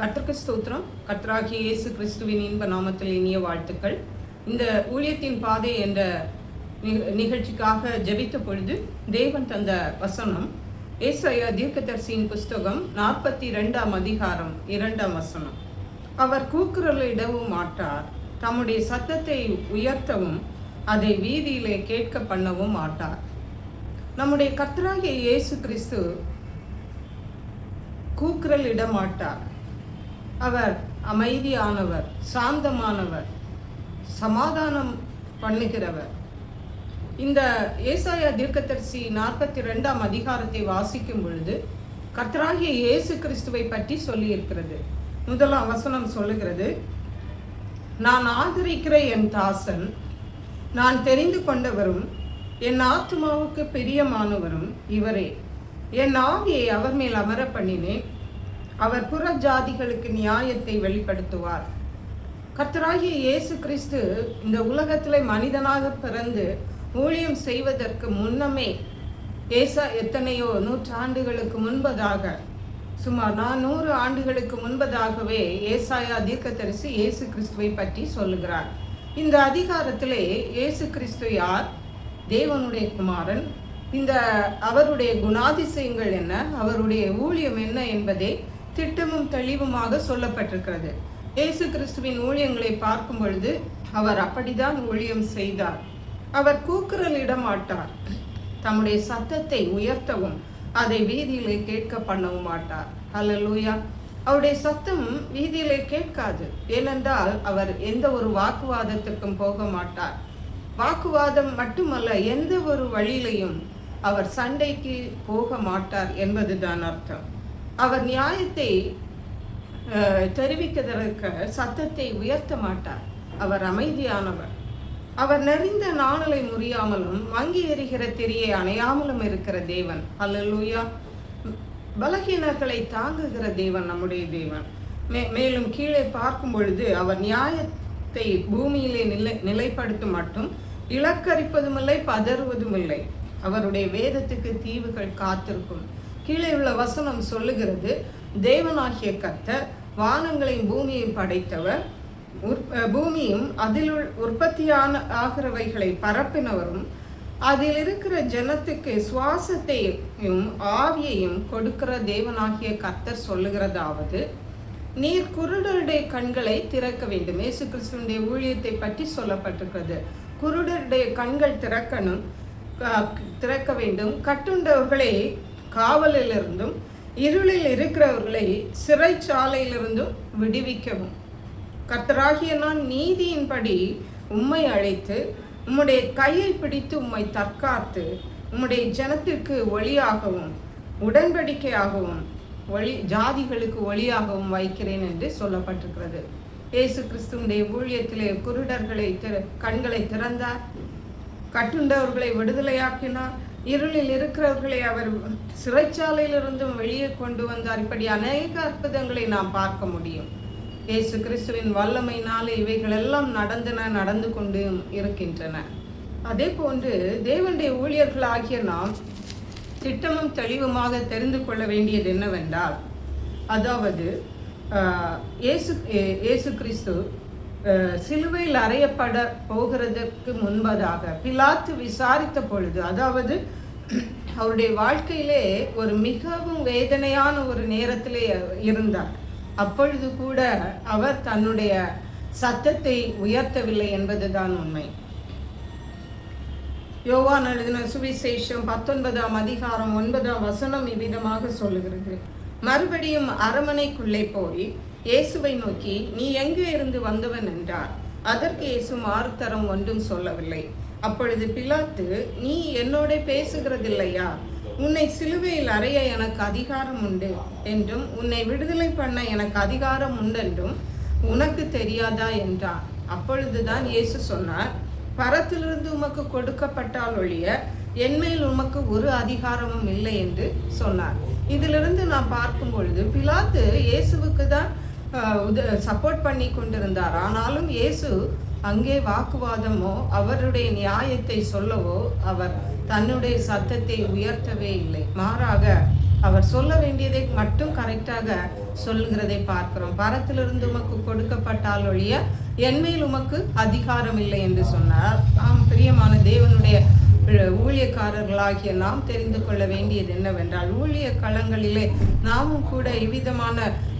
கர்த்தர்க்கு ஸ்தோத்திரம். கர்த்தராகிய இயேசு கிறிஸ்துவின் இன்ப நாமத்தில் இனிய வாழ்த்துக்கள். இந்த ஊழியத்தின் பாதை என்ற நிகழ்ச்சிக்காக ஜெபித்த பொழுது தேவன் தந்த வசனம் ஏசையா தீர்க்கதரிசியின் புஸ்தகம் நாற்பத்தி ரெண்டாம் அதிகாரம் இரண்டாம் வசனம். அவர் கூக்குரலிடவும் மாட்டார் தம்முடைய சத்தத்தை உயர்த்தவும் அதை வீதியிலே கேட்க பண்ணவும் மாட்டார் நம்முடைய கர்த்தராகிய இயேசு கிறிஸ்து கூக்குரல் இடமாட்டார் அவர் அமைதியானவர் சாந்தமானவர் சமாதானம் பண்ணுகிறவர். இந்த ஏசாயா தீர்க்கதரிசி நாற்பத்தி ரெண்டாம் அதிகாரத்தை வாசிக்கும் பொழுது கர்த்தராகிய இயேசு கிறிஸ்துவை பற்றி சொல்லியிருக்கிறது. முதலாம் வசனம் சொல்லுகிறது நான் ஆதரிக்கிற என் தாசன் நான் தெரிந்து கொண்டவரும் என் ஆத்மாவுக்கு பிரியமானவரும் இவரே. என் ஆவியை அவர் மேல் அமர பண்ணினேன் அவர் புற ஜாதிகளுக்கு நியாயத்தை வெளிப்படுத்துவார். கத்தராகிய இயேசு கிறிஸ்து இந்த உலகத்திலே மனிதனாக பிறந்து ஊழியம் செய்வதற்கு முன்னமே ஏசா எத்தனையோ நூற்றாண்டுகளுக்கு முன்பதாக சுமார் நானூறு ஆண்டுகளுக்கு முன்பதாகவே ஏசாயா தீர்க்கதரிசி இயேசு கிறிஸ்துவை பற்றி சொல்லுகிறார். இந்த அதிகாரத்திலே இயேசு கிறிஸ்து யார்? தேவனுடைய குமாரன். இந்த அவருடைய குணாதிசயங்கள் என்ன? அவருடைய ஊழியம் என்ன என்பதை திட்டமும் தெளிவுமாக சொல்லப்பட்டிருக்கிறது. இயேசு கிறிஸ்துவின் ஊழியங்களை பார்க்கும் பொழுது அவர் அப்படிதான் ஊழியம் செய்தார். அவர் கூக்குரல் இடமாட்டார். தம்முடைய சத்தத்தை உயர்த்தவும் அதை வீதியிலே கேட்க பண்ணவும் மாட்டார். ஹalleluya. அவருடைய சத்தம் வீதியிலே கேட்காது. ஏனென்றால் அவர் எந்த ஒரு வாக்குவாதத்திற்கும் போக மாட்டார். வாக்குவாதம் மட்டுமல்ல எந்த ஒரு வழியிலையும் அவர் சண்டைக்கு போக மாட்டார் என்பதுதான் அர்த்தம். அவர் நியாயத்தை தெரிவிக்கிறதற்கு சத்தத்தை உயர்த்த மாட்டார். அவர் அமைதியானவர். அவர் நெறிந்த நாணலை முறியாமலும் வங்கி எறிகிற திரியை அணையாமலும் இருக்கிற தேவன். அல்லூயா பலகீனர்களை தாங்குகிற தேவன் நம்முடைய தேவன். மே மேலும் கீழே பார்க்கும் பொழுது அவர் நியாயத்தை பூமியிலே நிலை நிலைப்படுத்தும் மட்டும் இலக்கரிப்பதும் இல்லை பதறுவதும் இல்லை அவருடைய வேதத்துக்கு தீவுகள் காத்திருக்கும். கீழே உள்ள வசனம் சொல்லுகிறது தேவனாகிய கர்த்தர் வானங்களையும் பூமியையும் படைத்தவர் உற்- பூமியும் அதில் உள் உற்பத்தியான ஆகிறவைகளை பரப்பினவரும் அதில் இருக்கிற ஜனத்துக்கு சுவாசத்தையும் ஆவியையும் கொடுக்கிற தேவனாகிய கர்த்தர் சொல்லுகிறதாவது நீர் குருடருடைய கண்களை திறக்க வேண்டும். இயேசு கிறிஸ்துவனுடைய ஊழியத்தை பற்றி சொல்லப்பட்டிருக்கிறது. குருடருடைய கண்கள் திறக்கணும் க- திறக்க வேண்டும். கட்டுண்டவர்களை காவலிலிருந்தும் இருளில் இருக்கிறவர்களை சிறைச்சாலையிலிருந்தும் விடுவிக்கவும். கர்த்தராகிய நான் நீதியின்படி உம்மை அழைத்து உம்முடைய கையை பிடித்து உம்மை தற்காத்து உம்முடைய ஜனத்திற்கு ஒளியாகவும் உடன்படிக்கையாகவும் ஒளி ஜாதிகளுக்கு ஒளியாகவும் வைக்கிறேன் என்று சொல்லப்பட்டிருக்கிறது. இயேசு கிறிஸ்துவனுடைய ஊழியத்திலே குருடர்களை திற கண்களை திறந்தார். கட்டுண்டவர்களை விடுதலையாக்கினார். இருளில் இருக்கிறவர்களை அவர் சிறைச்சாலையிலிருந்தும் வெளியே கொண்டு வந்தார். இப்படி அநேக அற்புதங்களை நாம் பார்க்க முடியும். இயேசு கிறிஸ்துவின் வல்லமையினாலே இவைகள் எல்லாம் நடந்தன நடந்து கொண்டு இருக்கின்றன. அதே போன்று தேவனுடைய ஊழியர்களாகிய நாம் திட்டமும் தெளிவுமாக தெரிந்து கொள்ள வேண்டியது என்னவென்றால் அதாவது இயேசு இயேசு கிறிஸ்து சிலுவையில் அறையப்பட போகிறதுக்கு முன்பதாக பிலாத்து விசாரித்த பொழுது அதாவது அவருடைய வாழ்க்கையிலே ஒரு மிகவும் வேதனையான ஒரு நேரத்திலே இருந்தார். அப்பொழுது கூட அவர் தன்னுடைய சத்தத்தை உயர்த்தவில்லை என்பதுதான் உண்மை. யோவான் எழுதின சுவிசேஷம் பத்தொன்பதாம் அதிகாரம் ஒன்பதாம் வசனம் இவ்விதமாக சொல்லுகிறது. மறுபடியும் அரமனைக்குள்ளே போய் இயேசுவை நோக்கி நீ எங்கே இருந்து வந்தவன்? என்றார். அதற்கு இயேசு மாறுத்தரம் ஒன்றும் சொல்லவில்லை. அப்பொழுது பிலாத்து நீ என்னோட பேசுகிறதில்லையா? உன்னை சிலுவையில் அறைய எனக்கு அதிகாரம் உண்டு. என்றும் உன்னை விடுதலை பண்ண எனக்கு அதிகாரம் உண்டென்றும் உனக்கு தெரியாதா? என்றார். அப்பொழுதுதான் இயேசு சொன்னார் பரத்திலிருந்து உமக்கு கொடுக்கப்பட்டால் ஒழிய என்மேல் உமக்கு ஒரு அதிகாரமும் இல்லை என்று சொன்னார். இதிலிருந்து நான் பார்க்கும் பொழுது பிலாத்து இயேசுவுக்கு தான் சப்போர்ட் பண்ணி கொண்டிருந்தார். ஆனாலும் இயேசு அங்கே வாக்குவாதமோ அவருடைய நியாயத்தை சொல்லவோ அவர் தன்னுடைய சத்தத்தை உயர்த்தவே இல்லை. மாறாக அவர் சொல்ல வேண்டியதை மட்டும் கரெக்டாக சொல்லுகிறதை பார்க்கிறோம். பரத்திலிருந்து உமக்கு கொடுக்கப்பட்டால் ஒழிய என்மேல் உமக்கு அதிகாரம் இல்லை என்று சொன்னார். நாம் பிரியமான தேவனுடைய ஊழியக்காரர்களாகிய நாம் தெரிந்து கொள்ள வேண்டியது என்னவென்றால் ஊழிய களங்களிலே நாமும் கூட இவ்விதமான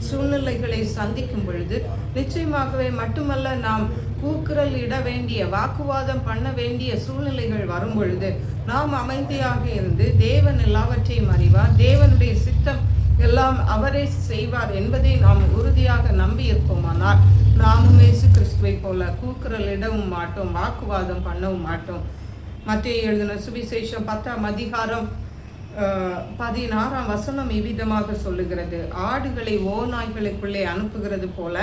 சூழ்நிலைகளை சந்திக்கும் பொழுது நிச்சயமாகவே மட்டுமல்ல நாம் கூக்குரல் இட வேண்டிய வாக்குவாதம் பண்ண வேண்டிய சூழ்நிலைகள் வரும் பொழுது நாம் அமைதியாக இருந்து தேவன் எல்லாவற்றையும் அறிவார் தேவனுடைய சித்தம் எல்லாம் அவரே செய்வார் என்பதை நாம் உறுதியாக நம்பி இருப்போமானால் நாமும் இயேசு கிறிஸ்துவை போல கூக்குரல் இடவும் மாட்டோம் வாக்குவாதம் பண்ணவும் மாட்டோம். மத்திய எழுதின சுவிசேஷம் பத்தாம் அதிகாரம் பதினாறாம் வசனம் இவ்விதமாக சொல்லுகிறது. ஆடுகளை ஓநாய்களுக்குள்ளே அனுப்புகிறது போல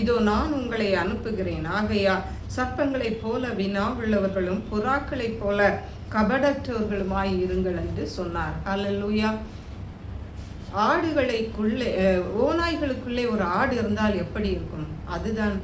இதோ நான் உங்களை அனுப்புகிறேன். ஆகையா சர்ப்பங்களைப் போல வினா உள்ளவர்களும் புறாக்களைப் போல கபடற்றவர்களுமாய் இருங்கள் என்று சொன்னார். அல்லூயா ஆடுகளைக்குள்ளே ஓநாய்களுக்குள்ளே ஒரு ஆடு இருந்தால் எப்படி இருக்கும்? அதுதான்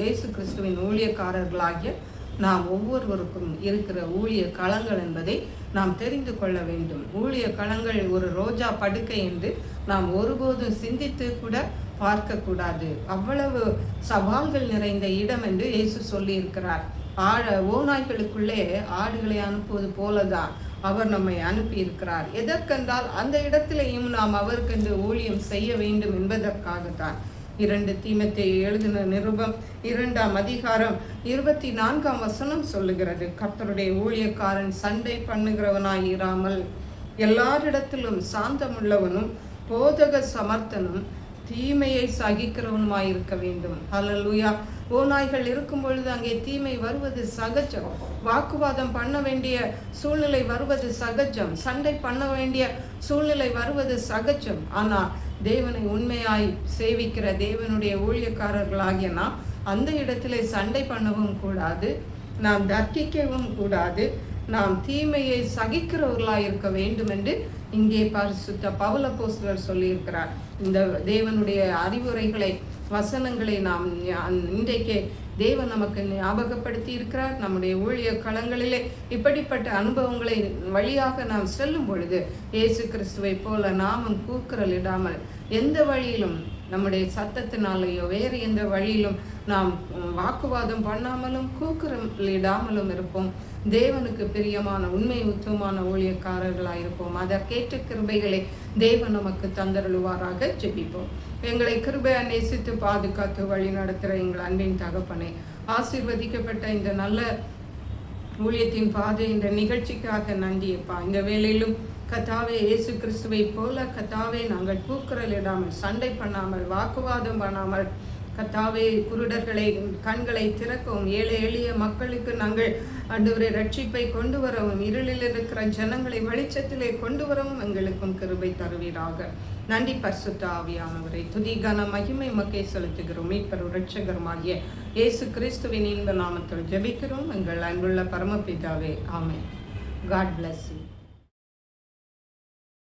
இயேசு கிறிஸ்துவின் ஊழியக்காரர்களாகிய நாம் ஒவ்வொருவருக்கும் இருக்கிற ஊழிய களங்கள் என்பதை நாம் தெரிந்து கொள்ள வேண்டும். ஊழிய களங்கள் ஒரு ரோஜா படுக்கை என்று நாம் ஒருபோதும் சிந்தித்து கூட பார்க்கக்கூடாது. அவ்வளவு சவால்கள் நிறைந்த இடம் என்று இயேசு சொல்லியிருக்கிறார். ஆழ ஓநாய்களுக்குள்ளே ஆடுகளை அனுப்புவது போலதான் அவர் நம்மை அனுப்பி இருக்கிறார் எதற்கென்றால் அந்த இடத்திலேயும் நாம் அவருக்கென்று ஊழியம் செய்ய வேண்டும் என்பதற்காகத்தான். இரண்டு தீமத்தை எழுதின நிருபம் இரண்டாம் அதிகாரம் இருபத்தி நான்காம் வசனம் சொல்லுகிறது. கர்த்தருடைய ஊழியக்காரன் சண்டை பண்ணுகிறவனாய் இராமல் எல்லாரிடத்திலும் சாந்தமுள்ளவனும் போதக சமர்த்தனும் தீமையை சகிக்கிறவனுமாய் இருக்க வேண்டும். ஹலலுயா ஓநாய்கள் இருக்கும் பொழுது அங்கே தீமை வருவது சகஜம். வாக்குவாதம் பண்ண வேண்டிய சூழ்நிலை வருவது சகஜம். சண்டை பண்ண வேண்டிய சூழ்நிலை வருவது சகஜம். ஆனால் தேவனை உண்மையாய் சேவிக்கிற தேவனுடைய ஊழியக்காரர்களாகிய நாம் அந்த இடத்திலே சண்டை பண்ணவும் கூடாது நாம் தர்க்கிக்கவும் கூடாது நாம் தீமையை சகிக்கிறவர்களாக இருக்க வேண்டும் என்று இங்கே பரிசுத்த பவல போஸ்டர் சொல்லியிருக்கிறார். இந்த தேவனுடைய அறிவுரைகளை வசனங்களை நாம் இன்றைக்கே தேவன் நமக்கு ஞாபகப்படுத்தி இருக்கிறார். நம்முடைய ஊழிய களங்களிலே இப்படிப்பட்ட அனுபவங்களை வழியாக நாம் செல்லும் பொழுது இயேசு கிறிஸ்துவை போல நாமும் கூக்குரல் இடாமல் எந்த வழியிலும் நம்முடைய சத்தத்தினாலேயோ வேறு எந்த வழியிலும் நாம் வாக்குவாதம் பண்ணாமலும் கூக்குரலிடாமலும் இருப்போம். தேவனுக்கு பிரியமான உண்மை உத்தமான ஊழியக்காரர்களாக இருப்போம். அதற்கேற்ற கிருபைகளை தேவன் நமக்கு தந்தருளுவாராக. ஜெபிப்போம். எங்களை கிருபை நேசித்து பாதுகாத்து வழி நடத்துகிற எங்கள் அன்பின் தகப்பனை ஆசிர்வதிக்கப்பட்ட இந்த நல்ல ஊழியத்தின் பாதை இந்த நிகழ்ச்சிக்காக நன்றியப்பா இந்த வேலையிலும் கத்தாவே இயேசு கிறிஸ்துவை போல கத்தாவே நாங்கள் கூக்குரலிடாமல் சண்டை பண்ணாமல் வாக்குவாதம் பண்ணாமல் கத்தாவே குருடர்களை கண்களை திறக்கவும். ஏழை எளிய மக்களுக்கு நாங்கள் அன்றுவரை ரட்சிப்பை கொண்டு வரவும் இருளில் இருக்கிற ஜனங்களை வெளிச்சத்திலே கொண்டு வரவும் எங்களுக்கும் கிருபை தருவீராக. நன்றி பரிசுத்த ஆவியானவரை. துதிகன மகிமை மக்கை செலுத்துகிறோம். மீட்பரும் ரட்சகருமாகிய இயேசு கிறிஸ்துவின் இன்ப நாமத்தில் ஜெபிக்கிறோம். எங்கள் அன்புள்ள பரமபிதாவே ஆமே காட் பிளஸ் யூ